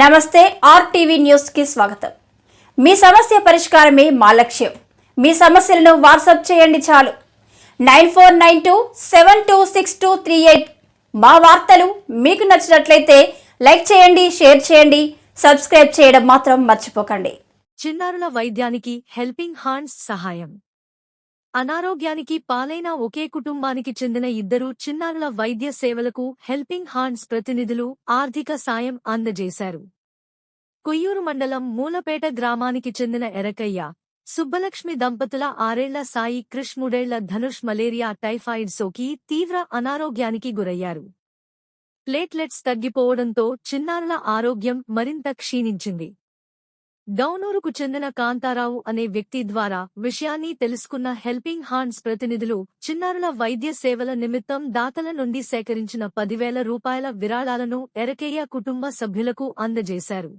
నమస్తే ఆర్టీవీ న్యూస్కి స్వాగతం. మీ సమస్య పరిష్కారమే మా లక్ష్యం. మీ సమస్యలను వాట్సాప్ చేయండి చాలు. Nine four nine two seven two six two three eight మా వార్తలు మీకు నచ్చినట్లయితే లైక్ చేయండి షేర్ చేయండి సబ్స్క్రైబ్ చేయడం మాత్రం మర్చిపోకండి. చిన్నారుల వైద్యానికి హెల్పింగ్ హ్యాండ్స్ సహాయం. అనారోగ్యానికి పాలైన ఒకే కుటుంబానికి చెందిన ఇద్దరు చిన్నారుల వైద్య సేవలకు హెల్పింగ్ హాండ్స్ ప్రతినిధులు ఆర్థిక సాయం అందజేశారు. కొయ్యూరు మండలం మూలపేట గ్రామానికి చెందిన ఎరకయ్య సుబ్బలక్ష్మి దంపతుల ఆరేళ్ళ సాయి క్రిష్ మూడేళ్ళ ధనుష్ మలేరియా టైఫాయిడ్ సోకి తీవ్ర అనారోగ్యానికి గురయ్యారు. ప్లేట్లెట్స్ తగ్గిపోవడంతో చిన్నారుల ఆరోగ్యం మరింత క్షీణించింది. డౌనూరుకు చెందిన కాంతారావు అనే వ్యక్తి ద్వారా విషయాన్ని తెలుసుకున్న హెల్పింగ్ హాండ్స్ ప్రతినిధులు చిన్నారుల వైద్య సేవల నిమిత్తం దాతల నుండి సేకరించిన పదివేల రూపాయల విరాళాలను ఎరకేయ కుటుంబ సభ్యులకు అందజేశారు.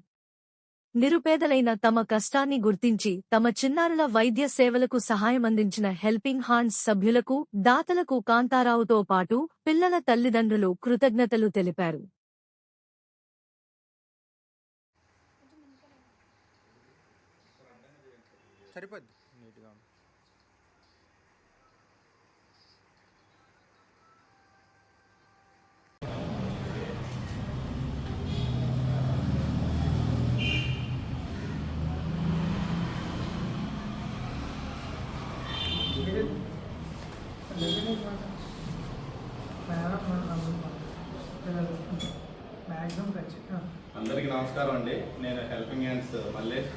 నిరుపేదలైన తమ కష్టాన్ని గుర్తించి తమ చిన్నారుల వైద్య సేవలకు సహాయమందించిన హెల్పింగ్ హాండ్స్ సభ్యులకు దాతలకు కాంతారావుతో పాటు పిల్లల తల్లిదండ్రులు కృతజ్ఞతలు తెలిపారు. సరిపోద్ది. నీట్గా అందరికీ నమస్కారం అండి. నేను హెల్పింగ్ హ్యాండ్స్ మల్లేష్.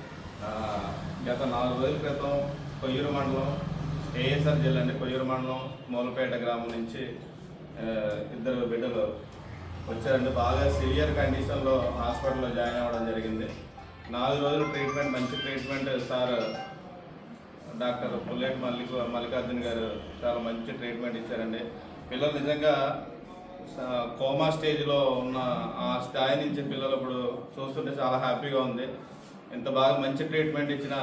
గత నాలుగు రోజుల క్రితం కొయ్యూరు మండలం ఏఎస్ఆర్ జిల్లా అండి కొయ్యూరు మండలం మూలపేట గ్రామం నుంచి ఇద్దరు బిడ్డలు వచ్చారండి. బాగా సివియర్ కండిషన్లో హాస్పిటల్లో జాయిన్ అవ్వడం జరిగింది. నాలుగు రోజులు ట్రీట్మెంట్ మంచి ట్రీట్మెంట్ సార్ డాక్టర్ పుల్లెట్ మల్లిక మల్లికార్జున్ గారు చాలా మంచి ట్రీట్మెంట్ ఇచ్చారండి. పిల్లలు నిజంగా కోమా స్టేజ్లో ఉన్న ఆ స్థాయి నుంచి పిల్లలు ఇప్పుడు చూస్తుంటే చాలా హ్యాపీగా ఉంది. ఇంత బాగా మంచి ట్రీట్మెంట్ ఇచ్చిన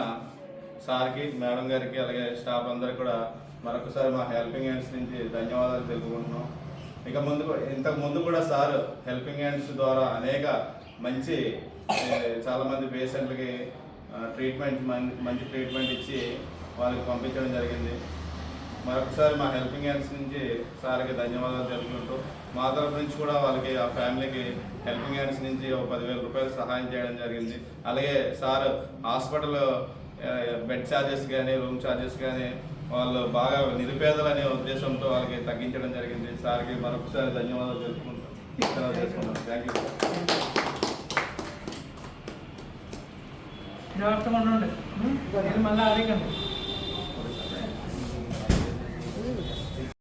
సార్కి మేడం గారికి అలాగే స్టాఫ్ అందరికి కూడా మరొకసారి మా హెల్పింగ్ హ్యాండ్స్ నుంచి ధన్యవాదాలు తెలుపుకుంటున్నాం. ఇక ముందు ఇంతకు ముందు కూడా సార్ హెల్పింగ్ హ్యాండ్స్ ద్వారా అనేక మంచి చాలామంది పేషెంట్లకి ట్రీట్మెంట్ మంచి ట్రీట్మెంట్ ఇచ్చి వాళ్ళకి పంపించడం జరిగింది. మరొకసారి మా హెల్పింగ్ హ్యాండ్స్ నుంచి సార్కి ధన్యవాదాలు తెలుపుకుంటూ మా తరఫు నుంచి కూడా వాళ్ళకి ఆ ఫ్యామిలీకి హెల్పింగ్ హ్యాండ్స్ నుంచి ఒక పదివేల రూపాయలు సహాయం చేయడం జరిగింది. అలాగే సార్ హాస్పిటల్ బెడ్ ఛార్జెస్ కానీ రూమ్ ఛార్జెస్ కానీ వాళ్ళు బాగా నిరుపేదలనే ఉద్దేశంతో వాళ్ళకి తగ్గించడం జరిగింది. సార్కి మరొకసారి ధన్యవాదాలు తెలుపుకుంటాం చేసుకున్నాం థ్యాంక్ యూ జాగ్రత్తగా ఉండండి. మళ్ళీ అడగండి